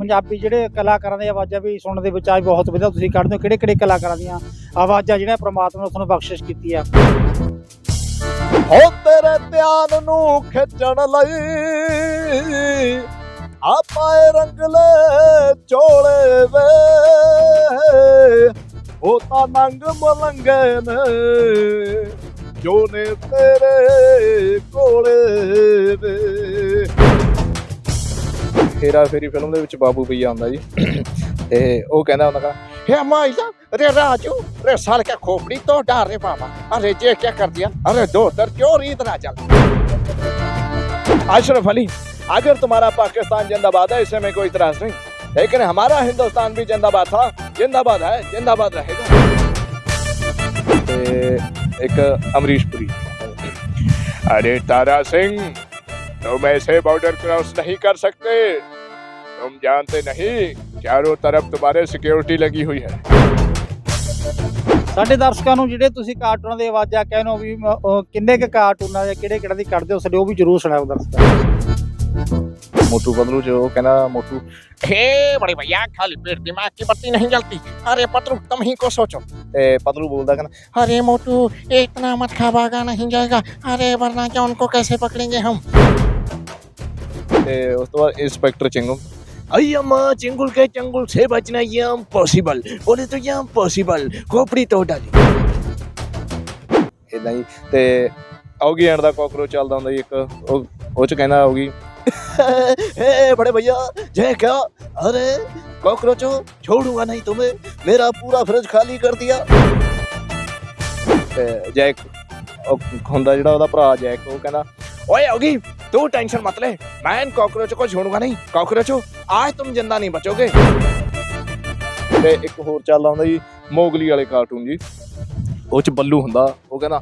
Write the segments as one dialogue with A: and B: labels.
A: ਪੰਜਾਬੀ ਜਿਹੜੇ ਕਲਾਕਾਰਾਂ ਦੀਆਂ ਆਵਾਜ਼ਾਂ ਵੀ ਸੁਣਨ ਦੇ ਵਿੱਚ ਆਜ ਬਹੁਤ ਵਧੀਆ, ਤੁਸੀਂ ਕੱਢਦੇ ਹੋ। ਕਿਹੜੇ ਕਿਹੜੇ ਕਲਾਕਾਰਾਂ ਦੀਆਂ ਆਵਾਜ਼ਾਂ ਜਿਹੜੀਆਂ ਪ੍ਰਮਾਤਮਾ ਨੇ ਤੁਹਾਨੂੰ ਬਖਸ਼ਿਸ਼ ਕੀਤੀ ਆ?
B: ਹੋ ਤੇਰੇ ਧਿਆਨ ਨੂੰ ਖਿੱਚਣ ਲਈ ਆਪਾਏ ਰੰਗਲੇ ਚੋਲੇ ਵੇ। ਉਹ ਤਾਂ ਨੰਗ ਮਲੰਗੇ ਨੇ ਜੋ ਨੇ ਤੇਰੇ ਕੋਲੇ ਵੇ। ਹੇਰਾ ਫੇਰੀ ਫਿਲਮ ਦੇ ਵਿੱਚ ਬਾਬੂ ਭਈਆ ਆਉਂਦਾ ਜੀ ਤੇ ਉਹ ਕਹਿੰਦਾ ਹੁੰਦਾ ਗਾ हे माइला अरे राजू अरे साल क्या खोपड़ी तो डाल रे बाबा अरे ये क्या कर दिया अरे दो तर क्यों इतना चल अशरफ अली अगर तुम्हारा पाकिस्तान जिंदाबाद है इससे में कोई इतराज नहीं लेकिन हमारा हिंदुस्तान भी जिंदाबाद था जिंदाबाद है जिंदाबाद रहेगा ते एक अमरीश पुरी अरे तारा सिंह तुम ऐसे बॉर्डर क्रॉस नहीं कर सकते तुम जानते नहीं चारों तरफ तुम्हारे सिक्योरिटी लगी हुई है
A: ਸਾਡੇ ਦਰਸ਼ਕਾਂ ਨੂੰ ਜਿਹੜੇ ਤੁਸੀਂ ਕਾਰਟੂਨਾਂ ਦੀ ਆਵਾਜ਼ਾਂ ਕਹਿੰਦੇ ਹੋ ਵੀ ਮ- ਉਹ ਕਿੰਨੇ ਕੁ ਕਾਰਟੂਨਾਂ ਜਾਂ ਕਿਹੜੇ ਕਿਹੜੇ ਦੀ ਕੱਢਦੇ ਹੋ ਸਾਡੇ ਉਹ ਵੀ ਜਰੂਰ ਸੁਣਾਓ ਦਰਸ਼ਕਾਂ ਨੂੰ।
B: मोटू बदलू जो कहना मोटू
C: हे बड़े भैया खाली पेट दिमाग की बत्ती नहीं जलती अरे पतलू तुम ही को सोचो
B: ए, पतलू बोलता कहना
C: अरे मोटू ये इतना मत खा भागा नहीं जाएगा अरे वरना क्या उनको कैसे पकड़ेंगे हम
B: ते उस तो बाद इंस्पेक्टर चिंगम
D: अय्यम्मा चिंगुल के चंगुल से बचना ये इम्पॉसिबल बोले तो ये इम्पॉसिबल खोपड़ी तो डाली
B: ਇਦਾਂ ਹੀ ਤੇ ਆਉਗੀ ਐਂਡ ਦਾ ਕਾਕਰੋਚ ਚੱਲਦਾ ਹੁੰਦਾ ਜੀ ਇੱਕ ਉਹ ਉਹ ਚ ਕਹਿੰਦਾ ਆਉਗੀ
D: ए बड़े भैया जय क्या अरे कॉकरोचो छोड़ूंगा नहीं तुम्हें मेरा पूरा फ्रिज खाली कर दिया
B: ਤੇ ਜੈਕ ਉਹ ਹੁੰਦਾ ਜਿਹੜਾ ਉਹਦਾ ਭਰਾ ਜੈਕ ਉਹ ਕਹਿੰਦਾ
D: ओए होगी तू टेंशन मत ले मैं इन कॉकरोचों को छोड़ूंगा नहीं कॉकरोचो आज तुम जिंदा नहीं बचोगे
B: ਤੇ ਇੱਕ ਹੋਰ ਚੱਲਦਾ ਹੁੰਦਾ ਜੀ ਮੋਗਲੀ ਵਾਲੇ ਕਾਰਟੂਨ ਜੀ ਉਹ ਚ ਬੱਲੂ ਹੁੰਦਾ ਉਹ ਕਹਿੰਦਾ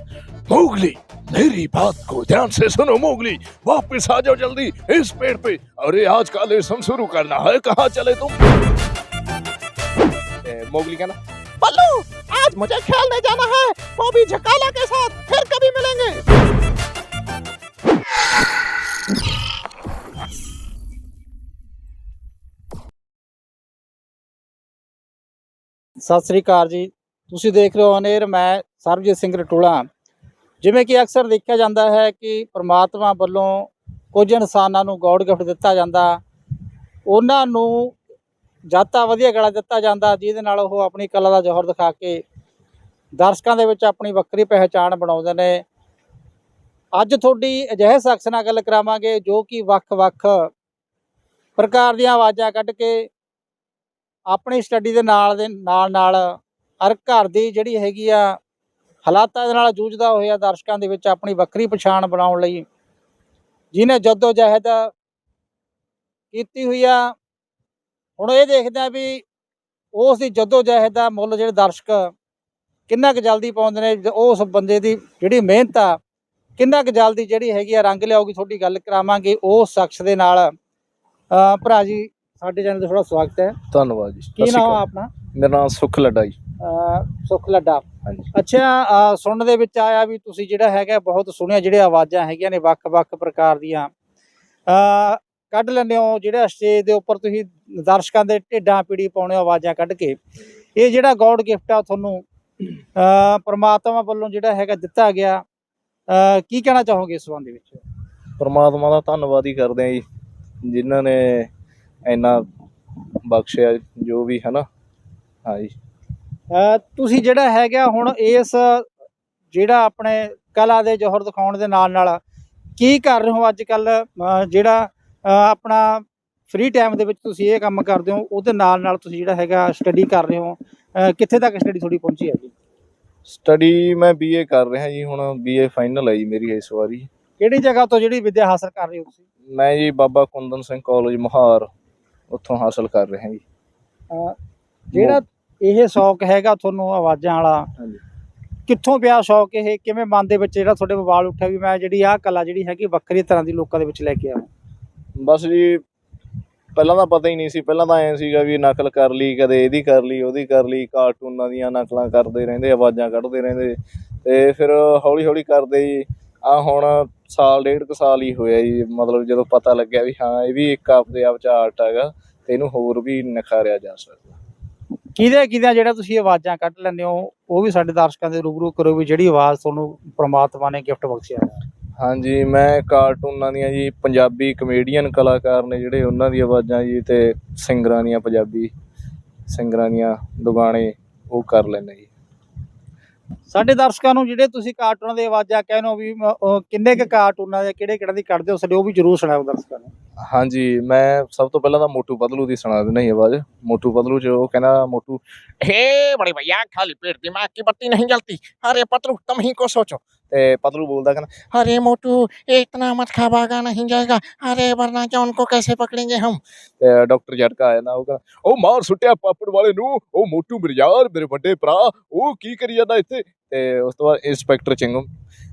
D: मोगली मेरी बात को ध्यान से सुनो मोगली वापस आ जाओ जल्दी इस पेड़ पे अरे आज का लेसन शुरू करना है कहाँ चले तुम
B: ਤੇ ਮੋਗਲੀ ਕਹਿੰਦਾ
C: पल्लू आज मुझे खेलने जाना है वो भी झकाला के साथ फिर कभी मिलेंगे
A: ਸਤਿ ਸ੍ਰੀ ਅਕਾਲ ਜੀ। ਤੁਸੀਂ ਦੇਖ ਰਹੇ ਹੋ ਅਨੇਰ, ਮੈਂ ਸਰਬਜੀਤ ਸਿੰਘ ਰਟੂਲਾ। ਜਿਵੇਂ ਕਿ ਅਕਸਰ ਦੇਖਿਆ ਜਾਂਦਾ ਹੈ ਕਿ ਪ੍ਰਮਾਤਮਾ ਵੱਲੋਂ ਕੁਝ ਇਨਸਾਨਾਂ ਨੂੰ ਗੋਡ ਗਿਫਟ ਦਿੱਤਾ ਜਾਂਦਾ। ਉਹਨਾਂ ਨੂੰ ਜਾਤਾ ਵਧੀਆ ਗਲਾ ਦਿੱਤਾ ਜਾਂਦਾ, ਜਿਹਦੇ ਨਾਲ ਉਹ ਆਪਣੀ ਕਲਾ ਦਾ ਜ਼ੋਹਰ ਦਿਖਾ ਕੇ ਦਰਸ਼ਕਾਂ ਦੇ ਵਿੱਚ ਆਪਣੀ ਵੱਖਰੀ ਪਹਿਚਾਣ ਬਣਾਉਂਦੇ ਨੇ। ਅੱਜ ਤੁਹਾਡੀ ਅਜਿਹੇ ਸ਼ਖਸ ਨਾਲ ਗੱਲ ਕਰਾਵਾਂਗੇ ਜੋ ਕਿ ਵੱਖ-ਵੱਖ ਪ੍ਰਕਾਰ ਦੀਆਂ ਆਵਾਜ਼ਾਂ ਕੱਢ ਕੇ ਆਪਣੀ ਸਟੱਡੀ ਦੇ ਨਾਲ ਦੇ ਨਾਲ ਨਾਲ ਹਰ ਘਰ ਦੀ ਜਿਹੜੀ ਹੈਗੀ ਆ ਹਾਲਾਤਾਂ ਦੇ ਨਾਲ ਜੂਝਦਾ ਹੋਇਆ ਦਰਸ਼ਕਾਂ ਦੇ ਵਿੱਚ ਆਪਣੀ ਵੱਖਰੀ ਪਛਾਣ ਬਣਾਉਣ ਲਈ ਜਿਹਨੇ ਜੱਦੋ ਜਹਿਦ ਕੀਤੀ ਹੋਈ ਆ, ਹੁਣ ਇਹ ਦੇਖਦੇ ਆ ਵੀ ਉਸ ਦੀ ਜੱਦੋ ਜਹਿਦ ਦਾ ਮੁੱਲ ਜਿਹੜੇ ਦਰਸ਼ਕ ਕਿੰਨਾ ਕੁ ਜਲਦੀ ਪਾਉਂਦੇ ਨੇ ਉਸ ਬੰਦੇ ਦੀ ਜਿਹੜੀ ਮਿਹਨਤ ਆ, ਕਿੰਨਾ ਕੁ ਜਲਦੀ ਜਿਹੜੀ ਹੈਗੀ ਆ ਰੰਗ ਲਿਆਉਗੀ ਤੁਹਾਡੀ ਗੱਲ ਕਰਾਵਾਂਗੇ, ਉਸ ਸ਼ਖਸ ਦੇ ਨਾਲ। ਭਰਾ ਜੀ ਸਾਡੇ ਚੈਨਲ ਤੇ ਥੋੜਾ ਸਵਾਗਤ ਹੈ।
B: ਧੰਨਵਾਦ ਜੀ। ਸਤਿ
A: ਕੀ
B: ਸ਼੍ਰੀ
A: ਨਾਮ ਆ
B: ਅਕਾਲ।
A: ਆਪਣਾ?
B: ਮੇਰਾ ਨਾਮ ਸੁਖ ਲੱਡਾ ਜੀ।
A: ਅਹ ਸੁਖ ਲੱਡਾ।
B: ਹਾਂਜੀ।
A: ਅੱਛਾ ਅਹ ਸੁਣਨ ਦੇ ਵਿੱਚ ਆਇਆ ਵੀ ਤੁਸੀਂ ਜਿਹੜਾ ਹੈਗਾ ਬਹੁਤ ਸੁਣਿਆ ਜਿਹੜੇ ਆਵਾਜ਼ਾਂ ਹੈਗੀਆਂ ਨੇ ਵੱਖ-ਵੱਖ ਪ੍ਰਕਾਰ ਦੀਆਂ। ਅਹ ਕੱਢ ਲੈਂਦੇ ਹੋ ਜਿਹੜਾ ਸਟੇਜ ਦੇ ਉੱਪਰ ਤੁਸੀਂ ਦਰਸ਼ਕਾਂ ਦੇ ਢਿੱਡਾਂ ਪੀੜੀ ਪਾਉਣੇ ਹੋ ਆਵਾਜ਼ਾਂ ਕੱਢ ਕੇ। ਇਹ ਜਿਹੜਾ ਗੋਡ ਗਿਫਟ ਆ ਤੁਹਾਨੂੰ ਅਹ ਪ੍ਰਮਾਤਮਾ ਵੱਲੋਂ ਜਿਹੜਾ ਹੈਗਾ ਦਿੱਤਾ ਗਿਆ। ਅਹ ਕੀ ਕਹਿਣਾ ਚਾਹੋਗੇ ਇਸ ਸੰਬੰਧ ਵਿੱਚ?
B: ਪਰਮਾਤਮਾ ਦਾ ਧੰਨਵਾਦ ਹੀ ਕਰਦੇ ਆ ਜੀ ਜਿਨ੍ਹਾਂ ਨੇ ਇੰਨਾ ਬਖਸ਼ਿਆ ਜੋ ਵੀ ਹੈ ਨਾ ਹਾਂ ਜੀ
A: ਅਹ ਤੁਸੀਂ ਜਿਹੜਾ ਹੈਗਾ ਹੁਣ ਇਸ ਜਿਹੜਾ ਆਪਣੇ ਕਲਾ ਦੇ ਜੋਹਰ ਦਿਖਾਉਣ ਦੇ ਨਾਲ ਨਾਲ ਕੀ ਕਰ ਰਹੇ ਹੋ ਅੱਜ ਕੱਲ ਜਿਹੜਾ ਆਪਣਾ ਫ੍ਰੀ ਟਾਈਮ ਦੇ ਵਿੱਚ ਤੁਸੀਂ ਇਹ ਕੰਮ ਕਰਦੇ ਹੋ ਉਹਦੇ ਨਾਲ ਨਾਲ ਤੁਸੀਂ ਜਿਹੜਾ ਹੈਗਾ ਸਟੱਡੀ ਕਰ ਰਹੇ ਹੋ। ਕਿੱਥੇ ਤੱਕ ਸਟੱਡੀ ਤੁਹਾਡੀ ਪਹੁੰਚੀ ਹੈ ਜੀ?
B: ਸਟੱਡੀ ਮੈਂ ਬੀਏ ਕਰ ਰਿਹਾ ਜੀ ਹੁਣ ਬੀਏ ਫਾਈਨਲ ਹੈ ਜੀ ਮੇਰੀ ਇਸ ਵਾਰੀ।
A: ਕਿਹੜੀ ਜਗ੍ਹਾ ਤੋਂ ਜਿਹੜੀ ਵਿੱਦਿਆ ਹਾਸਲ ਕਰ ਰਹੇ ਹੋ ਤੁਸੀਂ?
B: ਮੈਂ ਜੀ ਬਾਬਾ ਕੁੰਦਨ ਸਿੰਘ ਕਾਲਜ ਮੁਹਾਰ। ਉੱਥੋਂ ਹਾਸਲ ਕਰ ਰਿਹਾ ਜੀ।
A: ਅਹ ਜਿਹੜਾ ਇਹ ਸ਼ੌਕ ਹੈਗਾ ਤੁਹਾਨੂੰ ਆਵਾਜ਼ਾਂ ਵਾਲਾ
B: ਹਾਂਜੀ।
A: ਕਿੱਥੋਂ ਪਿਆ ਸ਼ੌਕ ਇਹ? ਕਿਵੇਂ ਮਨ ਦੇ ਵਿੱਚ ਜਿਹੜਾ ਤੁਹਾਡੇ ਵਾਲ ਉੱਠਿਆ ਵੀ ਮੈਂ ਜਿਹੜੀ ਆਹ ਕਲਾ ਜਿਹੜੀ ਹੈਗੀ ਵੱਖਰੀ ਤਰ੍ਹਾਂ ਦੀ ਲੋਕਾਂ ਦੇ ਵਿੱਚ ਲੈ ਕੇ ਆਵਾਂ?
B: ਬਸ ਜੀ ਪਹਿਲਾਂ ਤਾਂ ਪਤਾ ਹੀ ਨਹੀਂ ਸੀ। ਪਹਿਲਾਂ ਤਾਂ ਐਂ ਸੀਗਾ ਵੀ ਨਕਲ ਕਰ ਲਈ ਕਦੇ ਇਹਦੀ ਕਰ ਲਈ ਉਹਦੀ ਕਰ ਲਈ। ਕਾਰਟੂਨਾਂ ਦੀਆਂ ਨਕਲਾਂ ਕਰਦੇ ਰਹਿੰਦੇ ਆਵਾਜ਼ਾਂ ਕੱਢਦੇ ਰਹਿੰਦੇ। ਤੇ ਫਿਰ ਹੌਲੀ ਹੌਲੀ ਕਰਦੇ ਜੀ। ਆ ਹੁਣ ਸਾਲ ਡੇਢ ਕੁ ਸਾਲ ਹੀ ਹੋਇਆ ਜੀ ਮਤਲਬ ਜਦੋਂ ਪਤਾ ਲੱਗਿਆ ਵੀ ਹਾਂ ਇਹ ਵੀ ਇੱਕ ਆਪਦੇ ਆਪ ਚ ਆਰਟ ਹੈਗਾ ਤੇ ਇਹਨੂੰ ਹੋਰ ਵੀ ਨਿਖਾਰਿਆ ਜਾ ਸਕਦਾ।
A: ਕਿਹਦੇ ਕਿਹਦੇ ਜਿਹੜਾ ਤੁਸੀਂ ਆਵਾਜ਼ਾਂ ਕੱਢ ਲੈਂਦੇ ਹੋ ਉਹ ਵੀ ਸਾਡੇ ਦਰਸ਼ਕਾਂ ਦੇ ਰੂਬਰੂ ਕਰੋ ਵੀ ਜਿਹੜੀ ਆਵਾਜ਼ ਤੁਹਾਨੂੰ ਪ੍ਰਮਾਤਮਾ ਨੇ ਗਿਫਟ ਬਖਸ਼ਿਆ ਹੈ।
B: ਹਾਂਜੀ ਮੈਂ ਕਾਰਟੂਨਾਂ ਦੀਆਂ ਜੀ ਪੰਜਾਬੀ ਕਮੇਡੀਅਨ ਕਲਾਕਾਰ ਨੇ ਜਿਹੜੇ ਉਹਨਾਂ ਦੀਆਂ ਆਵਾਜ਼ਾਂ ਜੀ ਤੇ ਸਿੰਗਰਾਂ ਦੀਆਂ ਪੰਜਾਬੀ ਸਿੰਗਰਾਂ ਦੀਆਂ ਦੁਗਾਣੇ ਉਹ ਕਰ ਲੈਂਦੇ ਜੀ।
A: ਸਾਡੇ ਦਰਸ਼ਕਾਂ ਨੂੰ ਜਿਹੜੇ ਤੁਸੀਂ ਕਾਰਟੂਨਾਂ ਦੇ ਆਵਾਜ਼ਾਂ ਕਹਿੰਦੇ ਹੋ ਵੀ ਮ- ਉਹ ਕਿੰਨੇ ਕੁ ਕਾਰਟੂਨਾਂ ਦੇ ਕਿਹੜੇ ਕਿਹੜੇ ਦੀ ਕੱਢਦੇ ਹੋ ਸਾਡੇ ਉਹ ਵੀ ਜਰੂਰ ਸੁਣਾਓ ਦਰਸ਼ਕਾਂ ਨੂੰ
B: ਹਾਂਜੀ ਮੈਂ ਸਭ ਤੋਂ ਪਹਿਲਾਂ ਤਾਂ ਮੋਟੂ ਪਤਲੂ ਦੀ ਸੁਣਾ ਦਿੰਦਾ ਜੀ ਆਵਾਜ਼ ਮੋਟੂ ਪਤਲੂ ਚ ਉਹ ਕਹਿੰਦਾ ਮੋਟੂ
C: हे बड़े भैया खाली पेट दिमाग की बत्ती नहीं जलती अरे पतलू तुम ही को सोचो
B: ਤੇ ਪਤਲੂ ਬੋਲਦਾ ਕਹਿੰਦਾ
C: अरे मोटू ये इतना मत खा भागा नहीं जाएगा अरे वरना क्या उनको कैसे पकड़ेंगे हम
B: ਤੇ ਡਾਕਟਰ ਜਟਕਾ ਆ ਜਾਂਦਾ ਉਹ ਕਹਿੰਦਾ ਉਹ ਮਾਰ ਸੁੱਟਿਆ ਪਾਪੜ ਵਾਲੇ ਨੂੰ ਉਹ ਮੋਟੂ ਮੇਰੇ ਯਾਰ ਮੇਰੇ ਵੱਡੇ ਭਰਾ ਉਹ ਕੀ ਕਰੀ ਜਾਂਦਾ ਇੱਥੇ ਤੇ ਉਸ ਤੋਂ ਬਾਅਦ ਇੰਸਪੈਕਟਰ ਚਿੰਗਮ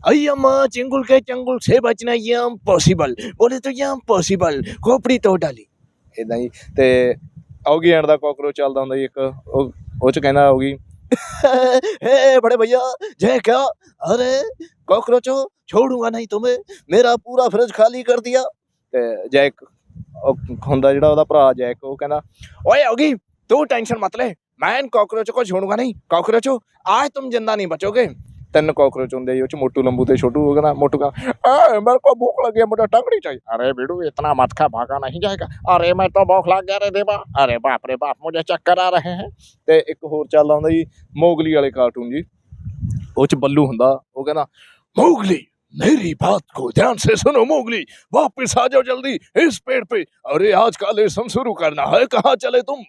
D: अय्यम्मा चिंगुल के चंगुल से बचना ये पॉसिबल बोले तो ये पॉसिबल खोपड़ी तो डाली
B: ਇਦਾਂ ਹੀ ਤੇ ਔਗੀ ਐਂਡ ਦਾ ਕਾਕਰੋਚ ਚੱਲਦਾ ਹੁੰਦਾ ਜੀ ਇੱਕ ਉਹ ਉਹ ਚ ਕਹਿੰਦਾ ਔਗੀ
D: ए बड़े भैया जय क्या अरे कॉकरोचो छोड़ूंगा नहीं तुम्हें मेरा पूरा फ्रिज खाली कर दिया
B: ਤੇ ਜੈਕ ਉਹ ਹੁੰਦਾ ਜਿਹੜਾ ਉਹਦਾ ਭਰਾ ਜੈਕ ਉਹ ਕਹਿੰਦਾ
D: ओए होगी तू टेंशन मत ले मैं इन कॉकरोचों को छोड़ूंगा नहीं कॉकरोचो आज तुम जिंदा नहीं बचोगे
B: ਤਿੰਨ ਕਾਕਰੋਚ ਹੁੰਦੇ ਜੀ ਉਹ ਚ ਮੋਟੂ ਲੰਬੂ ਤੇ ਛੋਟੂ ਉਹ ਕਹਿੰਦਾ ਮੋਟੂ ਕਹਿੰਦਾ "आ, मेरे को भूख लगी है मुझे टंगड़ी चाहिए
C: अरे बेड़ू इतना मत खा भागा नहीं जाएगा अरे मैं तो भूख लग गया रे देवा अरे बाप रे बाप मुझे चक्कर आ रहे हैं
B: ਤੇ ਇੱਕ ਹੋਰ ਚੱਲਦਾ ਹੁੰਦਾ ਜੀ ਮੋਗਲੀ ਵਾਲੇ ਕਾਰਟੂਨ ਜੀ ਉਹ ਚ ਬੱਲੂ ਹੁੰਦਾ ਉਹ ਕਹਿੰਦਾ
D: मोगली मेरी बात को ध्यान से सुनो मोगली वापस आ जाओ जल्दी इस पेड़ पे अरे आज का लेसन शुरू करना है कहाँ चले तुम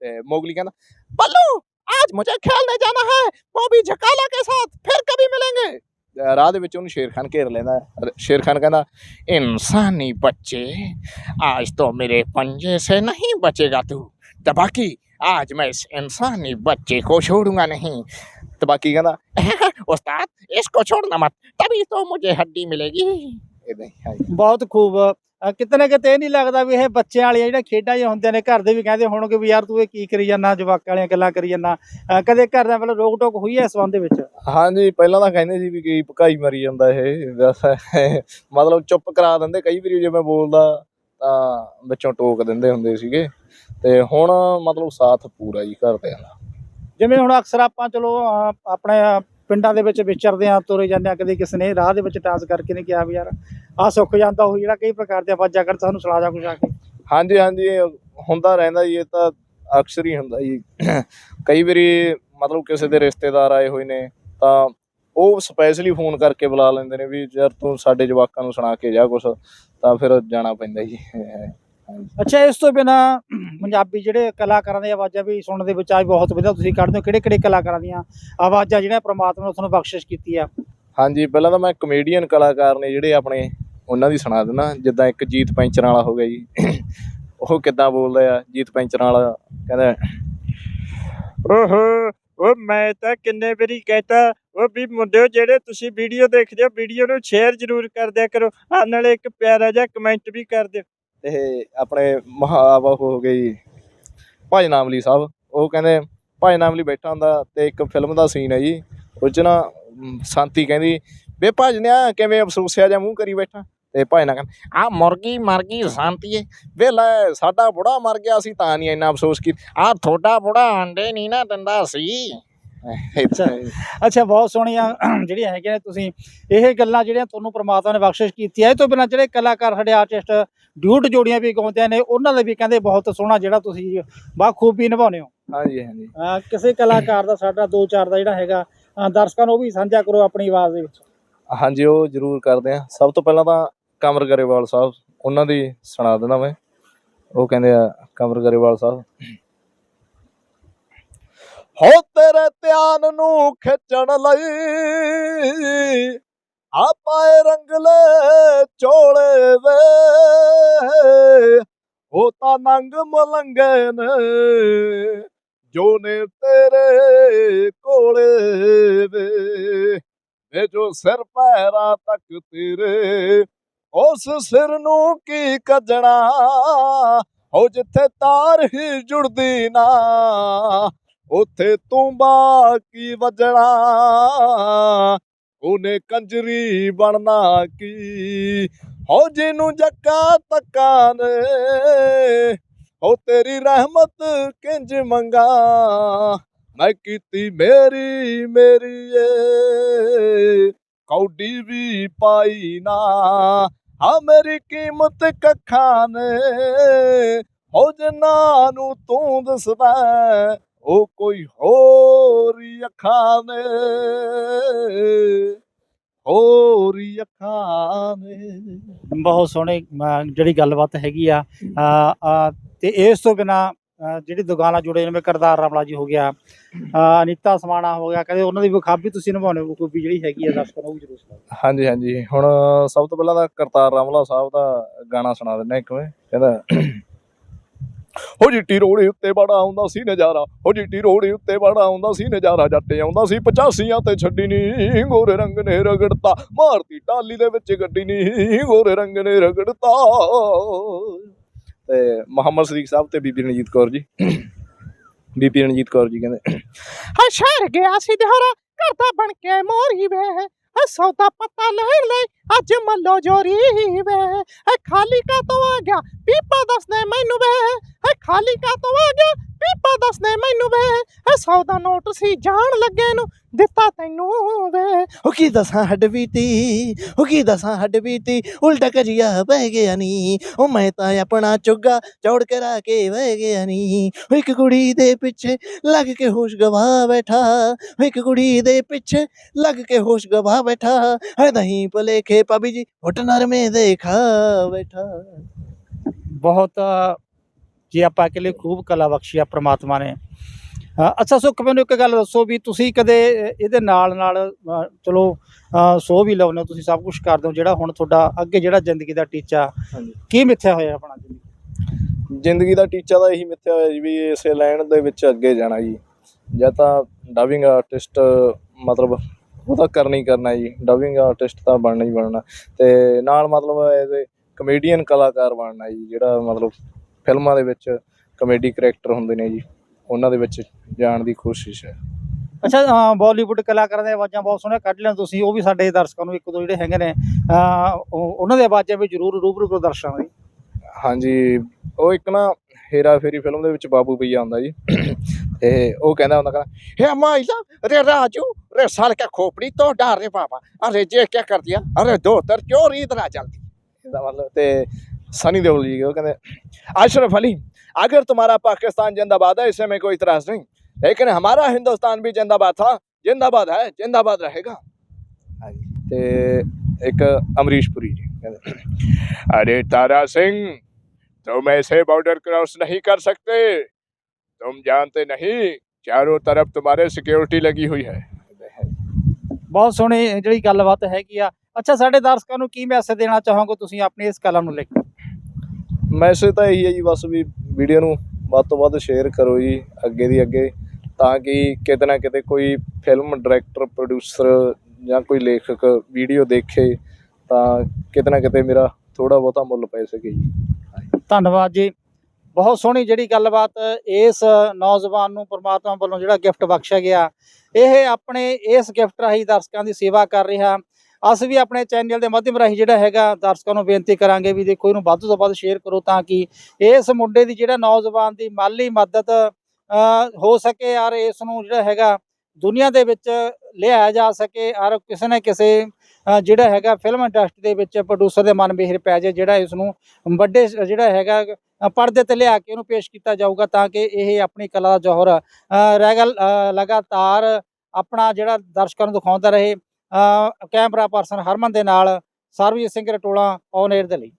B: ਤੇ ਮੋਗਲੀ ਕਹਿੰਦਾ
C: बल्लू आज मुझे खेलने जाना है वो भी झकाला के साथ फिर कभी मिलेंगे
B: ਅਹ ਰਾਹ ਦੇ ਵਿੱਚ ਉਹਨੂੰ ਸ਼ੇਰ ਖਾਨ ਘੇਰ ਲੈਂਦਾ ਹੈ। ਸ਼ੇਰ ਖਾਨ ਕਹਿੰਦਾ
C: इंसानी बच्चे आज तो मेरे पंजे से नहीं बचेगा तू तबाकी आज मैं इस इंसानी बच्चे को छोड़ूंगा नहीं
B: ਤੇ ਬਾਕੀ ਕਹਿੰਦਾ
C: उस्ताद इसको छोड़ना मत तभी तो मुझे हड्डी मिलेगी
B: ਇਦਾਂ ਹੀ ਹਾਂਜੀ।
A: ਬਹੁਤ ਖੂਬ। ਅ, ਕਿਤੇ ਕਿਤੇ ਇਹ ਨਹੀਂ ਲੱਗਦਾ ਵੀ ਇਹ ਬੱਚਿਆਂ ਵਾਲੀਆਂ ਜਿਹੜਾ ਖੇਡਾਂ ਜਿਹੀਆਂ ਹੁੰਦੀਆਂ ਨੇ ਘਰ ਦੇ ਵੀ ਕਹਿੰਦੇ ਹੋਣਗੇ ਵੀ ਯਾਰ ਤੂੰ ਇਹ ਕੀ ਕਰੀ ਜਾਂਦਾ ਜਵਾਕਾਂ ਵਾਲੀਆਂ ਗੱਲਾਂ ਕਰੀ ਜਾਂਦਾ। ਕਦੇ ਘਰ ਦਾ ਵੱਲੋਂ ਰੋਕ ਟੋਕ ਹੋਈ ਹੈ ਇਸ ਸੰਬੰਧ ਦੇ ਵਿੱਚ?
B: ਹਾਂਜੀ ਪਹਿਲਾਂ ਤਾਂ ਕਹਿੰਦੇ ਸੀ ਵੀ ਕੀ ਭਕਾਈ ਮਰੀ ਜਾਂਦਾ ਇਹ ਬਸ। ਮਤਲਬ ਚੁੱਪ ਕਰਾ ਦਿੰਦੇ ਕਈ ਵਾਰੀ ਜੇ ਮੈਂ ਬੋਲਦਾ ਤਾਂ ਵਿੱਚੋਂ ਟੋਕ ਦਿੰਦੇ ਹੁੰਦੇ ਸੀਗੇ। ਤੇ ਹੁਣ ਮਤਲਬ ਸਾਥ ਪੂਰਾ ਜੀ ਘਰਦਿਆਂ ਦਾ।
A: ਜਿਵੇਂ ਹੁਣ ਅਕਸਰ ਆਪਾਂ ਚਲੋ ਅ, ਆਪਣੇ ਪਿੰਡਾਂ ਦੇ ਵਿੱਚ ਵਿਚਰਦੇ ਆ ਤੁਰੇ ਜਾਂਦੇ ਆ ਕਦੇ ਕਿਸੇ ਨੇ ਰਾਹ ਦੇ ਵਿੱਚ ਟਾਸ ਕਰਕੇ ਨੇ ਕਿਹਾ ਵੀ ਯਾਰ ਆ ਸੁੱਕ ਜਾਂਦਾ ਉਹ ਜਿਹੜਾ ਕਈ ਪ੍ਰਕਾਰ ਦੇ ਆਵਾਜ਼ਾਂ ਕਰ ਸਾਨੂੰ ਸੁਣਾ ਜਾ ਕੁਛ ਆ ਕੇ।
B: ਹਾਂਜੀ ਹਾਂਜੀ ਹੁੰਦਾ ਰਹਿੰਦਾ ਜੀ ਇਹ ਤਾਂ ਅਕਸਰ ਹੀ ਹੁੰਦਾ ਜੀ। ਕਈ ਵਾਰੀ ਮਤਲਬ ਕਿਸੇ ਦੇ ਰਿਸ਼ਤੇਦਾਰ ਆਏ ਹੋਏ ਨੇ ਤਾਂ ਉਹ ਸਪੈਸ਼ਲੀ ਫੋਨ ਕਰਕੇ ਬੁਲਾ ਲੈਂਦੇ ਨੇ ਵੀ ਯਾਰ ਤੂੰ ਸਾਡੇ ਜਵਾਕਾਂ ਨੂੰ ਸੁਣਾ ਕੇ ਜਾ ਕੁਛ ਤਾਂ ਫਿਰ ਜਾਣਾ ਪੈਂਦਾ ਜੀ।
A: ਅੱਛਾ ਇਸ ਤੋਂ ਬਿਨਾ ਪੰਜਾਬੀ ਜਿਹੜੇ ਕਲਾਕਾਰਾਂ ਦੀਆਂ ਆਵਾਜ਼ਾਂ ਵੀ ਸੁਣਨ ਦੇ ਵਿੱਚ ਆ ਬਹੁਤ ਵਧੀਆ ਤੁਸੀਂ ਕੱਢਦੇ ਹੋ। ਕਿਹੜੇ ਕਿਹੜੇ ਕਲਾਕਾਰਾਂ ਦੀਆਂ ਆਵਾਜ਼ਾਂ ਜਿਹੜੀਆਂ ਪ੍ਰਮਾਤਮਾ ਨੇ ਤੁਹਾਨੂੰ ਬਖਸ਼ਿਸ਼ ਕੀਤੀ ਆ?
B: ਹਾਂਜੀ, ਪਹਿਲਾਂ ਤਾਂ ਮੈਂ ਕਮੇਡੀਅਨ ਕਲਾਕਾਰ ਨੇ ਜਿਹੜੇ ਆਪਣੇ, ਉਹਨਾਂ ਦੀ ਸੁਣਾ ਦਿੰਦਾ, ਜਿੱਦਾਂ ਇੱਕ ਜੀਤ ਪੈਂਚਰਾਂ ਵਾਲਾ ਹੋ ਗਿਆ ਜੀ। ਉਹ ਕਿੱਦਾਂ ਬੋਲਦਾ ਆ? ਜੀਤ ਪੈਂਚਰਾਂ ਵਾਲਾ ਕਹਿੰਦਾ,
E: ਓਹੋ ਉਹ ਮੈਂ ਤਾਂ ਕਿੰਨੇ ਵਾਰੀ ਕਹਿਤਾ ਉਹ ਵੀ ਮੁੰਡਿਓ ਜਿਹੜੇ ਤੁਸੀਂ ਵੀਡੀਓ ਦੇਖਦੇ ਹੋ ਵੀਡੀਓ ਨੂੰ ਸ਼ੇਅਰ ਜ਼ਰੂਰ ਕਰ ਦਿਆ ਕਰੋ। ਆ ਨਾਲੇ ਇੱਕ ਪਿਆਰਾ ਜਿਹਾ ਕਮੈਂਟ ਵੀ ਕਰ ਦਿਓ।
B: ਤੇ ਆਪਣੇ ਮਹਾਵਾ ਹੋ ਗਏ ਜੀ। ਭਾਈ ਨਾਮਲੀ ਸਾਹਿਬ, ਉਹ ਕਹਿੰਦੇ ਭਾਈ ਨਾਮਲੀ ਬੈਠਾ ਹੁੰਦਾ ਤੇ ਇੱਕ ਫਿਲਮ ਦਾ ਸੀਨ ਹੈ ਜੀ। ਉਹ ਚ ਨਾ ਸ਼ਾਂਤੀ ਕਹਿੰਦੀ, ਵੇ ਭਜਨਿਆ ਕਿਵੇਂ ਅਫਸੋਸਿਆ ਜਾਂ ਮੂੰਹ ਕਰੀ ਬੈਠਾ? ਤੇ ਭਾਈ ਨਾ ਕਹਿੰਦਾ
C: ਆ ਮੁਰਗੀ ਮਰ ਗਈ ਸ਼ਾਂਤੀਏ
B: ਵੇ ਲੈ, ਸਾਡਾ ਬੁੜਾ ਮਰ ਗਿਆ ਸੀ ਤਾਂ ਨਹੀਂ ਇੰਨਾ ਅਫਸੋਸ ਕੀਤਾ।
C: ਆ ਤੁਹਾਡਾ ਬੁੜਾ ਆਂਡੇ ਨਹੀਂ ਨਾ ਦਿੰਦਾ ਸੀ।
B: ਅੱਛਾ
A: ਅੱਛਾ ਬਹੁਤ ਸੋਹਣੀਆਂ ਜਿਹੜੀਆਂ ਹੈਗੀਆਂ ਨੇ ਤੁਸੀਂ। ਇਹ ਗੱਲਾਂ ਜਿਹੜੀਆਂ ਤੁਹਾਨੂੰ ਪ੍ਰਮਾਤਮਾ ਨੇ ਬਖਸ਼ਿਸ਼ ਕੀਤੀ ਹੈ ਇਹ ਤੋਂ ਬਿਨਾਂ ਜਿਹੜੇ ਕਲਾਕਾਰ ਸਾਡੇ ਆਰਟਿਸਟ ਡਿਊਟ ਜੋੜੀਆਂ ਵੀ ਗਾਉਂਦੇ ਨੇ ਉਹਨਾਂ ਦੇ ਵੀ ਕਹਿੰਦੇ ਬਹੁਤ ਸੋਹਣਾ ਜਿਹੜਾ ਤੁਸੀਂ ਬਾਖੂਬੀ ਨਿਭਾਉਂਦੇ ਹੋ।
B: ਹਾਂਜੀ ਹਾਂਜੀ।
A: ਕਿਸੇ ਕਲਾਕਾਰ ਦਾ ਸਾਡਾ ਦੋ ਚਾਰ ਦਾ ਜਿਹੜਾ ਹੈਗਾ ਦਰਸ਼ਕਾਂ ਨੂੰ ਉਹ ਵੀ ਸਾਂਝਾ ਕਰੋ ਆਪਣੀ ਆਵਾਜ਼ ਦੇ ਵਿੱਚ।
B: ਹਾਂਜੀ ਉਹ ਜ਼ਰੂਰ ਕਰਦੇ ਆ। ਸਭ ਤੋਂ ਪਹਿਲਾਂ ਤਾਂ ਕਮਰ ਗਰੇਵਾਲ ਸਾਹਿਬ ਉਹਨਾਂ ਦੀ ਸੁਣਾ ਦਿੰਦਾ ਮੈਂ। ਉਹ ਕਹਿੰਦੇ ਆ ਕਮਰ ਗਰੇਵਾਲ ਸਾਹਿਬ। ਹੋ ਧਿਆਨ ਨੂੰ ਖਿੱਚਣ ਲਈ। ਆ ਪਾਏ ਰੰਗਲੇ ਚੋਲੇ ਵੇ। ਉਹ ਤਾਂ ਨੰਗ ਮਲੰਗੇ ਨੇ, ਜੋ ਨੇ ਤੇਰੇ ਕੋਲੇ ਵੇ। ਵੇ ਜੋ ਸਿਰ ਪੈਰਾਂ ਤੱਕ ਤੇਰੇ, ਉਸ ਸਿਰ ਨੂੰ ਕੀ ਕੱਜਣਾ? ਉਹ ਜਿੱਥੇ ਤਾਰ ਹੀ ਜੁੜਦੀ ਨਾ ਉੱਥੇ ਤੂੰ ਬਾਕੀ ਵੱਜਣਾ? ਉਹਨੇ ਕੰਜਰੀ ਬਣਨਾ ਕੀ? ਹੋ ਜਿਹਨੂੰ ਜੱਕਾ ਤੱਕਾਂ ਨੇ ਹੋ ਤੇਰੀ ਰਹਿਮਤ ਕਿੰਜ ਮੰਗਾ? ਮੈਂ ਕੀਤੀ ਮੇਰੀ ਮੇਰੀ ਏ। ਕੌਡੀ ਵੀ ਪਾਈ ਨਾ। ਆ ਮੇਰੀ ਕੀਮਤ ਕੱਖਾਂ ਨੇ। ਹੋ ਜਿਨ੍ਹਾਂ ਨੂੰ ਤੂੰ ਦੱਸਦਾ ਉਹ ਕੋਈ ਹੋਰ ਅੱਖਾਂ ਨੇ। ਹੋਰ ਅੱਖਾਂ ਨੇ।
A: ਬਹੁਤ ਸੋਹਣੀ ਜਿਹੜੀ ਗੱਲਬਾਤ ਹੈਗੀ ਆ ਤੇ ਇਸ ਤੋਂ ਬਿਨਾ ਜਿਹੜੀ ਦੁਕਾਨਾਂ ਜੁੜੇ ਨੇ ਕਰਤਾਰ ਰਾਮਲਾ ਜੀ ਹੋ ਗਿਆ ਅਹ, ਅਨੀਤਾ ਸਮਾਣਾ ਹੋ ਗਿਆ ਕਹਿੰਦੇ ਉਹਨਾਂ ਦੀ ਬਖਾਬੀ ਤੁਸੀਂ ਨਿਭਾਉਣੇ ਹੋ ਖੂਬੀ ਜਿਹੜੀ ਹੈਗੀ ਆ ਦਰਸ਼ਕਾਂ ਨੂੰ ਉਹ ਵੀ ਜ਼ਰੂਰ ਸੁਣਾਓ।
B: ਹਾਂਜੀ ਹਾਂਜੀ। ਹੁਣ ਸਭ ਤੋਂ ਪਹਿਲਾਂ ਤਾਂ ਕਰਤਾਰ ਰਾਮਲਾ ਸਾਹਿਬ ਦਾ ਗਾਣਾ ਸੁਣਾ ਦਿੰਦਾ ਇੱਕ ਵੇ ਕਹਿੰਦਾ ਹੋ ਜੀਟੀ ਰੋੜੇ ਉੱਤੇ ਬੜਾ ਆਉਂਦਾ ਸੀ ਨਜ਼ਾਰਾ, ਹੋ ਜੀਟੀ ਰੋੜੇ ਉੱਤੇ ਬੜਾ ਆਉਂਦਾ ਸੀ ਨਜ਼ਾਰਾ, ਜੱਟ ਆਉਂਦਾ ਸੀ 85ਾਂ ਤੇ ਛੱਡੀ ਨੀ, ਗੋਰੇ ਰੰਗ ਨੇ ਰਗੜਤਾ, ਮਾਰਤੀ ਟਾਲੀ ਦੇ ਵਿੱਚ ਗੱਡੀ ਨੀ, ਗੋਰੇ ਰੰਗ ਨੇ ਰਗੜਤਾ। ਤੇ ਮੁਹੰਮਦ ਸਦੀਕ ਸਾਹਿਬ ਤੇ ਬੀਬੀ ਰਣਜੀਤ ਕੌਰ ਜੀ। ਬੀਬੀ ਰਣਜੀਤ ਕੌਰ ਜੀ ਕਹਿੰਦੇ,
C: ਹਾਂ, ਸ਼ਹਿਰ ਗਿਆ ਸੀ ਦਿਹਾੜਾ ਘਰ ਦਾ ਬਣ ਕੇ ਮੋਰੀ ਵੇ। ਹੈ ਸੌਦਾ ਪੱਤਾ ਲੈਣ ਲਈ ਅੱਜ ਮੱਲੋ ਜੋਰੀ ਵੇ। ਹੈ ਖਾਲੀ ਕਾ ਤੋਂ ਆ ਗਿਆ, ਪੀਪਾ ਦੱਸਦੇ ਮੈਨੂੰ ਵੇ। ਹੈ ਖਾਲੀ ਕਾ ਤੋਂ ਆ ਗਿਆ ਪੀਪਾ ਦੱਸਦੇ ਮੈਨੂੰ ਵੇ। ਹੈ ਸੌਦਾ ਨੋਟ ਸੀ, ਜਾਣ ਲੱਗੇ ਨੂੰ ਦਿੱਤਾ ਤੈਨੂੰ ਵੇ।
F: ਹੋ ਕੀ ਦਸਾਂ ਹੱਡ ਬੀਤੀ ਹੋ ਕੀ ਦਸਾਂ ਹੱਡ ਬੀਤੀ। ਉਲਟਾ ਕਜੀਆ ਬਹਿ ਗਿਆ ਨੀ। ਉਹ ਮੈਂ ਤਾਂ ਆਪਣਾ ਚੁੱਗਾ ਚੌੜ ਕਰਾ ਕੇ ਬਹਿ ਗਿਆ ਨੀ। ਉਹ ਇੱਕ ਕੁੜੀ ਦੇ ਪਿੱਛੇ ਲੱਗ ਕੇ ਹੋਸ਼ ਗਵਾ ਬੈਠਾ। ਉਹ ਇੱਕ ਕੁੜੀ ਦੇ ਪਿੱਛੇ ਲੱਗ ਕੇ ਹੋਸ਼ ਗਵਾ ਬੈਠਾ ਹੈ ਨਹੀਂ ਭਲੇਖੇ ਪਾਬੀ ਜੀ ਹੁਟ ਨਰਮੇ ਦੇਖਾ ਬੈਠਾ।
A: ਬਹੁਤ ਜੇ ਆਪਾਂ ਕਿ ਲਈ ਖੂਬ ਕਲਾ ਬਖਸ਼ੀ ਆ ਪ੍ਰਮਾਤਮਾ ਨੇ। ਅੱਛਾ ਸੁੱਖ ਮੈਨੂੰ ਇੱਕ ਗੱਲ ਦੱਸੋ ਵੀ ਤੁਸੀਂ ਕਦੇ ਇਹਦੇ ਨਾਲ ਨਾਲ ਚਲੋ ਸੋ ਵੀ ਲਾਉਂਦੇ ਹੋ ਤੁਸੀਂ ਸਭ ਕੁਝ ਕਰਦੇ ਹੋ ਜਿਹੜਾ ਹੁਣ ਤੁਹਾਡਾ ਅੱਗੇ ਜਿਹੜਾ ਜ਼ਿੰਦਗੀ ਦਾ ਟੀਚਾ। ਕੀ ਮਿੱਥਿਆ ਹੋਇਆ ਆਪਣਾ ਜ਼ਿੰਦਗੀ?
B: ਜ਼ਿੰਦਗੀ ਦਾ ਟੀਚਾ ਤਾਂ ਇਹੀ ਮਿੱਥਿਆ ਹੋਇਆ ਜੀ ਵੀ ਇਸੇ ਲਾਈਨ ਦੇ ਵਿੱਚ ਅੱਗੇ ਜਾਣਾ ਜੀ। ਜਾਂ ਤਾਂ ਡਬਿੰਗ ਆਰਟਿਸਟ ਮਤਲਬ ਉਹ ਤਾਂ ਕਰਨਾ ਹੀ ਕਰਨਾ ਜੀ। ਡਬਿੰਗ ਆਰਟਿਸਟ ਤਾਂ ਬਣਨਾ ਹੀ ਬਣਨਾ। ਤੇ ਨਾਲ ਮਤਲਬ ਐਜ਼ ਕਮੇਡੀਅਨ ਕਲਾਕਾਰ ਬਣਨਾ ਜੀ ਜਿਹੜਾ ਮਤਲਬ ਫਿਲਮਾਂ ਦੇ ਵਿੱਚ ਕਮੇਡੀ ਕੈਰੈਕਟਰ ਹੁੰਦੇ ਨੇ ਜੀ। ਉਹਨਾਂ ਦੇ ਵਿੱਚ ਜਾਣ ਦੀ ਕੋਸ਼ਿਸ਼ ਹੈ।
A: ਅੱਛਾ ਬਾਲੀਵੁੱਡ ਕਲਾਕਾਰਾਂ ਦੀਆਂ ਆਵਾਜ਼ਾਂ ਬਹੁਤ ਸੋਹਣੀਆਂ ਕੱਢ ਲੈਣ ਤੁਸੀਂ ਉਹ ਵੀ ਸਾਡੇ ਦਰਸ਼ਕਾਂ ਨੂੰ ਇੱਕ ਦੋ ਜਿਹੜੇ ਹੈਗੇ ਨੇ ਉਹਨਾਂ ਦੇ ਆਵਾਜ਼ਾਂ ਵੀ ਜ਼ਰੂਰ ਰੂਬਰੂ ਕਰੋ ਲਈ
B: ਹਾਂਜੀ ਉਹ ਇੱਕ ਨਾ ਹੇਰਾ ਫੇਰੀ ਫਿਲਮ ਦੇ ਵਿੱਚ ਬਾਬੂ ਭਈਆ ਆਉਂਦਾ ਜੀ। ਤੇ ਉਹ ਕਹਿੰਦਾ ਹੁੰਦਾ ਕਹਿੰਦਾ
C: ਹੇ ਮਾਈਲਾ ਰੇ ਰਾਜੂ ਰੇ ਸਾਲ ਕਾ ਖੋਪੜੀ ਤੋਂ ਡਾਰ ਰੇ ਪਾਪਾ ਅਰੇ ਜੇ ਕੀ ਕਰ ਅਰੇ ਦੋ ਤਰ ਚੋਰੀ ਇਤਨਾ ਜਲਦੀ
B: ਇਹਦਾ ਤੇ सनी देओल जी वो कहते अशरफ अली अगर तुम्हारा पाकिस्तान जिंदाबाद है इससे में कोई इतराज नहीं लेकिन हमारा हिंदुस्तान भी जिंदाबाद था जिंदाबाद है जिंदाबाद रहेगा हाँ जी ते एक अमरीश पुरी जी कहते
D: अरे तारा सिंह तुम ऐसे बॉर्डर क्रॉस नहीं कर सकते तुम जानते नहीं चारों तरफ तुम्हारे सिक्योरिटी लगी हुई है
A: ਬਹੁਤ ਸੋਹਣੀ ਜਿਹੜੀ ਗੱਲਬਾਤ ਹੈਗੀ ਆ ਅੱਛਾ ਸਾਡੇ ਦਰਸ਼ਕਾਂ ਨੂੰ ਕੀ ਮੈਸੇਜ ਦੇਣਾ ਚਾਹੋਗੇ ਤੁਸੀਂ ਆਪਣੀ ਇਸ ਕਲਾ ਨੂੰ ਲੈ ਕੇ
B: ਮੈਸੇਜ ਤਾਂ ਇਹੀ ਹੈ ਜੀ ਬਸ ਵੀ ਵੀਡੀਓ ਨੂੰ ਵੱਧ ਤੋਂ ਵੱਧ ਸ਼ੇਅਰ ਕਰੋ ਜੀ, ਅੱਗੇ ਦੀ ਅੱਗੇ, ਤਾਂ ਕਿ ਕਿਤੇ ਨਾ ਕਿਤੇ ਕੋਈ ਫਿਲਮ ਡਾਇਰੈਕਟਰ ਪ੍ਰੋਡਿਊਸਰ ਜਾਂ ਕੋਈ ਲੇਖਕ ਵੀਡੀਓ ਦੇਖੇ, ਤਾਂ ਕਿਤੇ ਨਾ ਕਿਤੇ ਮੇਰਾ ਥੋੜਾ ਬਹੁਤਾ ਮੁੱਲ ਪੈ ਸਕੇ ਜੀ।
A: ਧੰਨਵਾਦ ਜੀ। ਬਹੁਤ ਸੋਹਣੀ ਜਿਹੜੀ ਗੱਲਬਾਤ ਇਸ ਨੌਜਵਾਨ ਨੂੰ ਪਰਮਾਤਮਾ ਵੱਲੋਂ ਜਿਹੜਾ ਗਿਫਟ ਬਖਸ਼ਿਆ ਗਿਆ, ਇਹ ਆਪਣੇ ਇਸ ਗਿਫਟ ਰਾਹੀਂ ਦਰਸ਼ਕਾਂ ਦੀ ਸੇਵਾ ਕਰ ਰਿਹਾ। ਅਸੀਂ ਵੀ ਆਪਣੇ ਚੈਨਲ ਦੇ ਮਾਧਿਅਮ ਰਾਹੀਂ ਜਿਹੜਾ ਹੈਗਾ ਦਰਸ਼ਕਾਂ ਨੂੰ ਬੇਨਤੀ ਕਰਾਂਗੇ ਵੀ ਦੇਖੋ ਇਹਨੂੰ ਵੱਧ ਤੋਂ ਵੱਧ ਸ਼ੇਅਰ ਕਰੋ ਤਾਂ ਕਿ ਇਸ ਮੁੰਡੇ ਦੀ ਜਿਹੜਾ ਨੌਜਵਾਨ ਦੀ ਮਾਲੀ ਮਦਦ ਹੋ ਸਕੇ ਔਰ ਇਸ ਨੂੰ ਜਿਹੜਾ ਹੈਗਾ ਦੁਨੀਆ ਦੇ ਵਿੱਚ ਲਿਆਇਆ ਜਾ ਸਕੇ ਔਰ ਕਿਸੇ ਨਾ ਕਿਸੇ ਜਿਹੜਾ ਹੈਗਾ ਫਿਲਮ ਇੰਡਸਟਰੀ ਦੇ ਵਿੱਚ ਪ੍ਰੋਡਿਊਸਰ ਦੇ ਮਨ ਬਿਹਰ ਪੈ ਜਾਏ ਜਿਹੜਾ ਇਸ ਨੂੰ ਵੱਡੇ, ਜਿਹੜਾ ਹੈਗਾ ਪਰਦੇ ਤੇ ਲਿਆ ਕੇ ਇਹਨੂੰ ਪੇਸ਼ ਕੀਤਾ ਜਾਊਗਾ ਤਾਂ ਕਿ ਇਹ ਆਪਣੀ ਕਲਾ ਦਾ ਜ਼ੋਹਰ ਰਹਿ ਰੈਗਲ ਲਗਾਤਾਰ ਆਪਣਾ ਜਿਹੜਾ ਦਰਸ਼ਕਾਂ ਨੂੰ ਦਿਖਾਉਂਦਾ ਰਹੇ। ਕੈਮਰਾ ਪਰਸਨ ਹਰਮਨ ਦੇ ਨਾਲ ਸਰਬਜੀਤ ਸਿੰਘ ਰਟੋਲਾ ਔਨ 에ਅਰ ਦੇ ਲਈ।